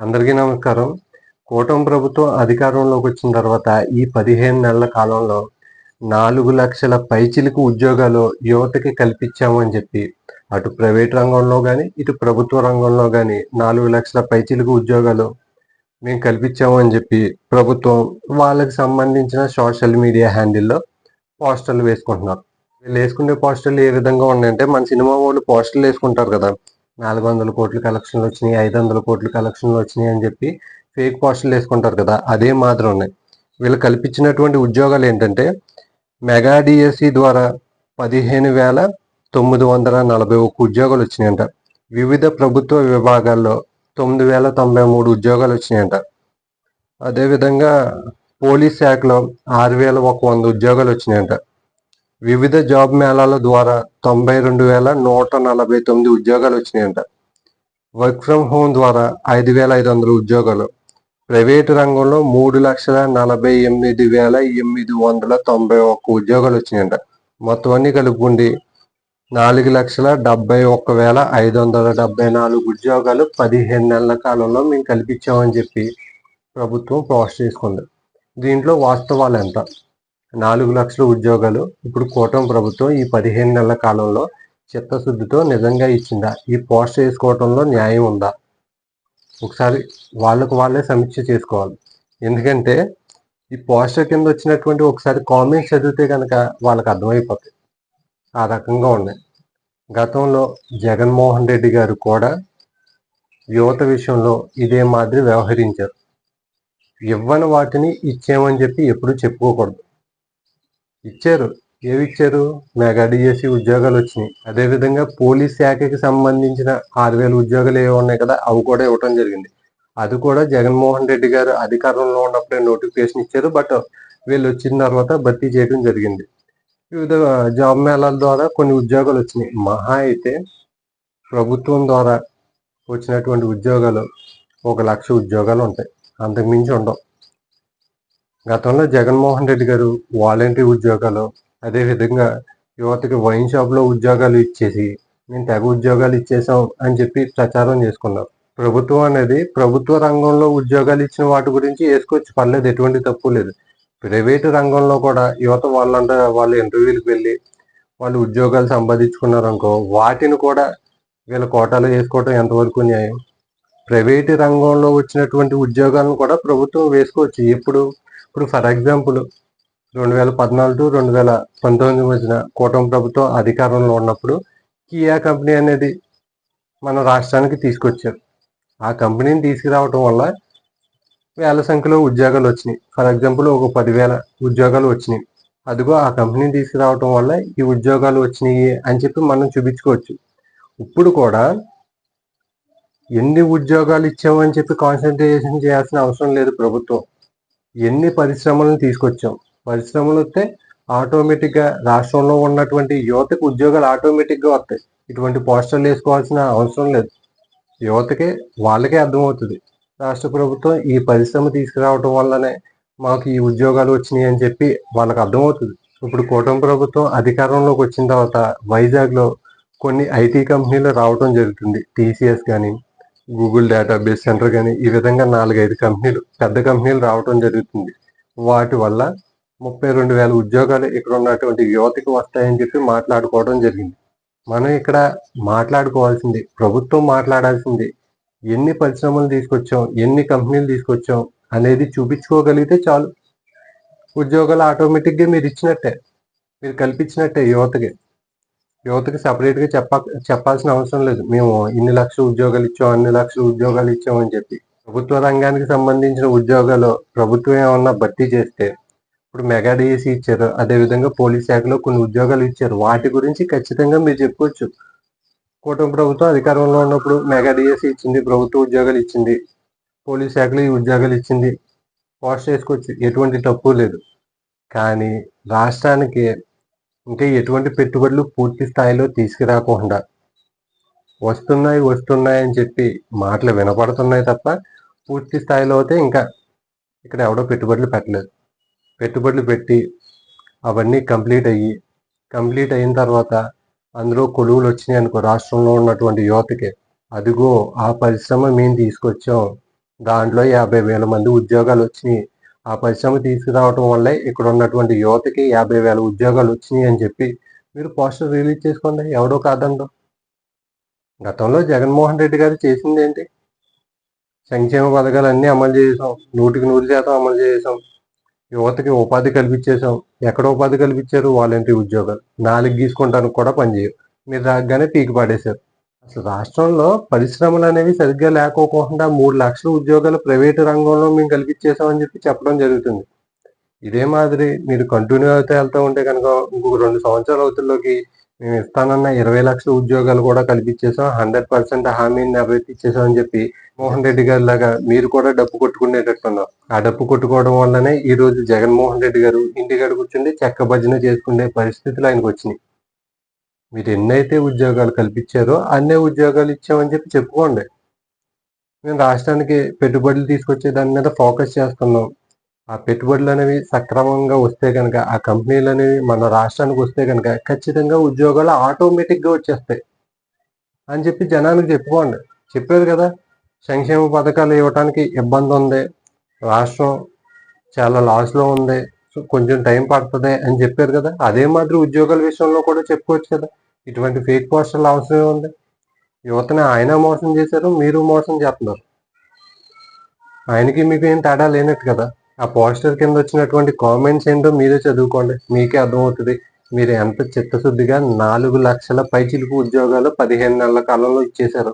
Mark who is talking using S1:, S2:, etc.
S1: అందరికీ నమస్కారం. కూటమి ప్రభుత్వం అధికారంలోకి వచ్చిన తర్వాత ఈ పదిహేను నెలల కాలంలో నాలుగు లక్షల పైచిలకు ఉద్యోగాలు యువతకి కల్పించామని చెప్పి అటు ప్రైవేట్ రంగంలో కానీ ఇటు ప్రభుత్వ రంగంలో కానీ నాలుగు లక్షల పైచిలకు ఉద్యోగాలు మేము కల్పించామని చెప్పి ప్రభుత్వం వాళ్ళకి సంబంధించిన సోషల్ మీడియా హ్యాండిల్లో పోస్టర్లు వేసుకుంటున్నారు. వీళ్ళు వేసుకునే పోస్టర్లు ఏ విధంగా ఉన్నాయంటే మన సినిమా వాళ్ళు పోస్టర్లు వేసుకుంటారు కదా నాలుగు వందల కోట్ల కలెక్షన్లు వచ్చినాయి ఐదు వందల కోట్ల కలెక్షన్లు వచ్చినాయి అని చెప్పి ఫేక్ పోస్టులు వేసుకుంటారు కదా అదే మాత్రం ఉన్నాయి. వీళ్ళు కల్పించినటువంటి ఉద్యోగాలు ఏంటంటే మెగా డిఎస్సి ద్వారా పదిహేను వేల తొమ్మిది వందల నలభై ఒక్క ఉద్యోగాలు వచ్చినాయంట. వివిధ ప్రభుత్వ విభాగాల్లో తొమ్మిది వేల తొంభై మూడు ఉద్యోగాలు వచ్చినాయంట. అదేవిధంగా పోలీస్ శాఖలో ఆరు వేల ఒక వంద ఉద్యోగాలు వచ్చినాయంట. వివిధ జాబ్ మేళాల ద్వారా తొంభై రెండు వేల నూట నలభై తొమ్మిది ఉద్యోగాలు వచ్చినాయంట. వర్క్ ఫ్రమ్ హోమ్ ద్వారా ఐదు వేల ఐదు వందల ఉద్యోగాలు. ప్రైవేటు రంగంలో మూడు లక్షల నలభై ఎనిమిది వేల ఎనిమిది వందల తొంభై ఒక్క ఉద్యోగాలు వచ్చినాయంట. మొత్తం అన్ని కలుపుకుండి నాలుగు లక్షల డెబ్బై ఒక్క వేల ఐదు వందల డెబ్బై నాలుగు ఉద్యోగాలు పదిహేను నెలల కాలంలో మేము కల్పించామని చెప్పి ప్రభుత్వం పోస్ట్ చేసుకుంది. దీంట్లో వాస్తవాలు ఎంత? నాలుగు లక్షల ఉద్యోగాలు ఇప్పుడు కూటమి ప్రభుత్వం ఈ పదిహేను నెలల కాలంలో చిత్తశుద్ధితో నిజంగా ఇచ్చిందా? ఈ పోస్ట్ వేసుకోవడంలో న్యాయం ఉందా? ఒకసారి వాళ్ళకు వాళ్ళే సమీక్ష చేసుకోవాలి. ఎందుకంటే ఈ పోస్టర్ కింద వచ్చినటువంటి ఒకసారి కామెంట్స్ చదివితే కనుక వాళ్ళకి అర్థమైపోతాయి. ఆ రకంగా ఉన్నాయి. గతంలో జగన్మోహన్ రెడ్డి గారు కూడా యువత విషయంలో ఇదే మాదిరి వ్యవహరించారు. ఇవ్వని వాటిని ఇచ్చామని చెప్పి ఎప్పుడూ చెప్పుకోకూడదు. ఇచ్చారు. ఏవి ఇచ్చారు మెగా డిఎస్సి ఉద్యోగాలు వచ్చినాయి. అదేవిధంగా పోలీస్ శాఖకి సంబంధించిన ఆరు వేల ఉద్యోగాలు ఏవి ఉన్నాయి కదా అవి కూడా ఇవ్వటం జరిగింది. అది కూడా జగన్మోహన్ రెడ్డి గారు అధికారంలో ఉన్నప్పుడే నోటిఫికేషన్ ఇచ్చారు. బట్ వీళ్ళు వచ్చిన తర్వాత భర్తీ చేయడం జరిగింది. వివిధ జాబ్ మేళాల ద్వారా కొన్ని ఉద్యోగాలు వచ్చినాయి. మహా అయితే ప్రభుత్వం ద్వారా వచ్చినటువంటి ఉద్యోగాలు ఒక లక్ష ఉద్యోగాలు ఉంటాయి. అంతకుమించి ఉండవు. గతంలో జగన్మోహన్ రెడ్డి గారు వాలంటరీ ఉద్యోగాలు అదేవిధంగా యువతకి వైన్ షాప్లో ఉద్యోగాలు ఇచ్చేసి మేము తెగ ఉద్యోగాలు ఇచ్చేసాం అని చెప్పి ప్రచారం చేసుకున్నారు. ప్రభుత్వం అనేది ప్రభుత్వ రంగంలో ఉద్యోగాలు ఇచ్చిన వాటి గురించి వేసుకోవచ్చు. పర్లేదు ఎటువంటి తప్పు లేదు. ప్రైవేటు రంగంలో కూడా యువత వాళ్ళంట వాళ్ళు ఇంటర్వ్యూలకు వెళ్ళి వాళ్ళు ఉద్యోగాలు సంపాదించుకున్నారు అనుకో వాటిని కూడా వీళ్ళ కోటాలో వేసుకోవడం ఎంతవరకు న్యాయం? ప్రైవేటు రంగంలో వచ్చినటువంటి ఉద్యోగాలను కూడా ప్రభుత్వం వేసుకోవచ్చు. ఎప్పుడు ఇప్పుడు ఫర్ ఎగ్జాంపుల్ రెండు వేల పద్నాలుగు టు రెండు వేల పంతొమ్మిది మధ్యన కూటమి ప్రభుత్వం అధికారంలో ఉన్నప్పుడు కియా కంపెనీ అనేది మన రాష్ట్రానికి తీసుకొచ్చారు. ఆ కంపెనీని తీసుకురావటం వల్ల వేల సంఖ్యలో ఉద్యోగాలు వచ్చినాయి. ఫర్ ఎగ్జాంపుల్ ఒక పదివేల ఉద్యోగాలు వచ్చినాయి. అదిగో ఆ కంపెనీని తీసుకురావటం వల్ల ఈ ఉద్యోగాలు వచ్చినాయి అని చెప్పి మనం చూపించుకోవచ్చు. ఇప్పుడు కూడా ఎన్ని ఉద్యోగాలు ఇచ్చామని చెప్పి కాన్సన్ట్రేషన్ చేయాల్సిన అవసరం లేదు ప్రభుత్వం. ఎన్ని పరిశ్రమలను తీసుకొచ్చాం? పరిశ్రమలు వస్తే ఆటోమేటిక్గా రాష్ట్రంలో ఉన్నటువంటి యువతకు ఉద్యోగాలు ఆటోమేటిక్గా వస్తాయి. ఇటువంటి పోస్టర్లు వేసుకోవాల్సిన అవసరం లేదు. యువతకే వాళ్ళకే అర్థమవుతుంది. రాష్ట్ర ప్రభుత్వం ఈ పరిశ్రమ తీసుకురావడం వల్లనే మాకు ఈ ఉద్యోగాలు వచ్చినాయి అని చెప్పి వాళ్ళకి అర్థమవుతుంది. ఇప్పుడు కూటమి ప్రభుత్వం అధికారంలోకి వచ్చిన తర్వాత వైజాగ్లో కొన్ని ఐటీ కంపెనీలు రావడం జరుగుతుంది. టీసీఎస్ కానీ గూగుల్ డేటాబేస్ సెంటర్ కానీ ఈ విధంగా నాలుగైదు కంపెనీలు పెద్ద కంపెనీలు రావడం జరుగుతుంది. వాటి వల్ల ముప్పై రెండు వేల ఉద్యోగాలు ఇక్కడ ఉన్నటువంటి యువతకి వస్తాయని చెప్పి మాట్లాడుకోవడం జరిగింది. మనం ఇక్కడ మాట్లాడుకోవాల్సింది ప్రభుత్వం మాట్లాడాల్సింది ఎన్ని పరిశ్రమలు తీసుకొచ్చాం ఎన్ని కంపెనీలు తీసుకొచ్చాం అనేది చూపించుకోగలిగితే చాలు. ఉద్యోగాలు ఆటోమేటిక్గా మీరు ఇచ్చినట్టే మీరు కల్పించినట్టే యువతకి. యువతకి సపరేట్గా చెప్ప చెప్పాల్సిన అవసరం లేదు. మేము ఇన్ని లక్షల ఉద్యోగాలు ఇచ్చాం అన్ని లక్షల ఉద్యోగాలు ఇచ్చాం అని చెప్పి. ప్రభుత్వ రంగానికి సంబంధించిన ఉద్యోగాలు ప్రభుత్వం ఏమన్నా భర్తీ చేస్తే ఇప్పుడు మెగా డిఎస్సి ఇచ్చారు. అదేవిధంగా పోలీస్ శాఖలో కొన్ని ఉద్యోగాలు ఇచ్చారు. వాటి గురించి ఖచ్చితంగా మీరు చెప్పుకోవచ్చు కూటమి ప్రభుత్వం అధికారంలో ఉన్నప్పుడు మెగా డిఎస్సి ఇచ్చింది ప్రభుత్వ ఉద్యోగాలు ఇచ్చింది పోలీస్ శాఖలో ఈ ఉద్యోగాలు ఇచ్చింది. పోస్ట్ చేసుకోవచ్చు ఎటువంటి తప్పు లేదు. కానీ రాష్ట్రానికి ఇంకా ఎటువంటి పెట్టుబడులు పూర్తి స్థాయిలో తీసుకురాకుండా వస్తున్నాయి వస్తున్నాయి అని చెప్పి మాటలు వినపడుతున్నాయి తప్ప పూర్తి స్థాయిలో అయితే ఇంకా ఇక్కడ ఎవడో పెట్టుబడులు పెట్టలేదు. పెట్టుబడులు పెట్టి అవన్నీ కంప్లీట్ అయ్యి కంప్లీట్ అయిన తర్వాత అందులో కొలువులు వచ్చినాయి అనుకో రాష్ట్రంలో ఉన్నటువంటి యువతకి అదిగో ఆ పరిశ్రమ మేము తీసుకొచ్చాం. దాంట్లో యాభై వేల మంది ఉద్యోగాలు వచ్చినాయి. ఆ పరిశ్రమ తీసుకురావటం వల్లే ఇక్కడ ఉన్నటువంటి యువతకి యాభై వేల ఉద్యోగాలు వచ్చినాయి అని చెప్పి మీరు పోస్టర్ రిలీజ్ చేసుకోండి. ఎవడో కాదండో. గతంలో జగన్మోహన్ రెడ్డి గారు చేసింది ఏంటి? సంక్షేమ పథకాలు అన్నీ అమలు చేసాం. నూటికి నూరు శాతం అమలు చేసాం. యువతకి ఉపాధి కల్పించేసాం ఎక్కడ ఉపాధి కల్పించారు? వాళ్ళంటి ఉద్యోగాలు. నాలుగు గీసుకుంటానికి కూడా పనిచేయరు మీరు రాగానే పీకి పాడేశారు. అసలు రాష్ట్రంలో పరిశ్రమలు అనేవి సరిగ్గా లేకోకుండా మూడు లక్షల ఉద్యోగాలు ప్రైవేటు రంగంలో మేము కల్పించేసామని చెప్పి చెప్పడం జరుగుతుంది. ఇదే మాదిరి మీరు కంటిన్యూ అయితే వెళ్తూ ఉంటే కనుక ఇంకొక రెండు సంవత్సరాల అవుతుల్లోకి మేము ఇస్తానన్న ఇరవై లక్షల ఉద్యోగాలు కూడా కల్పించేసాం హండ్రెడ్ పర్సెంట్ హామీని నెరవేర్చేసాం అని చెప్పి మోహన్ రెడ్డి గారి లాగా మీరు కూడా డబ్బు కొట్టుకునేటట్టున్నారు ఆ డబ్బు కొట్టుకోవడం వల్లనే ఈ రోజు జగన్మోహన్ రెడ్డి గారు ఇంటికాడ కూర్చుండి చెక్క భజన చేసుకునే పరిస్థితులు ఆయనకు వచ్చినాయి. మీరు ఎన్నైతే ఉద్యోగాలు కల్పించారో అన్నే ఉద్యోగాలు ఇచ్చామని చెప్పి చెప్పుకోండి. మేము రాష్ట్రానికి పెట్టుబడులు తీసుకొచ్చే దాని మీద ఫోకస్ చేస్తున్నాం. ఆ పెట్టుబడులు అనేవి సక్రమంగా వస్తే కనుక ఆ కంపెనీలు అనేవి మన రాష్ట్రానికి వస్తే కనుక ఖచ్చితంగా ఉద్యోగాలు ఆటోమేటిక్గా వచ్చేస్తాయి అని చెప్పి జనానికి చెప్పుకోండి. చెప్పారు కదా సంక్షేమ పథకాలు ఇవ్వడానికి ఇబ్బంది ఉంది రాష్ట్రం చాలా లాస్లో ఉంది సో కొంచెం టైం పడుతుంది అని చెప్పారు కదా అదే మాదిరి ఉద్యోగాల విషయంలో కూడా చెప్పుకోవచ్చు కదా. ఇటువంటి ఫేక్ పోస్టర్లు అవసరమే ఉంది యువతని ఆయన మోసం చేశారు మీరు మోసం చేస్తున్నారు. ఆయనకి మీకు ఏం తేడా లేనట్టు కదా? ఆ పోస్టర్ కింద వచ్చినటువంటి కామెంట్స్ ఏంటో మీరే చదువుకోండి. మీకే అర్థమవుతుంది. మీరు ఎంత చిత్తశుద్ధిగా నాలుగు లక్షల పైచిలుపు ఉద్యోగాలు పదిహేను నెలల కాలంలో ఇచ్చేశారు.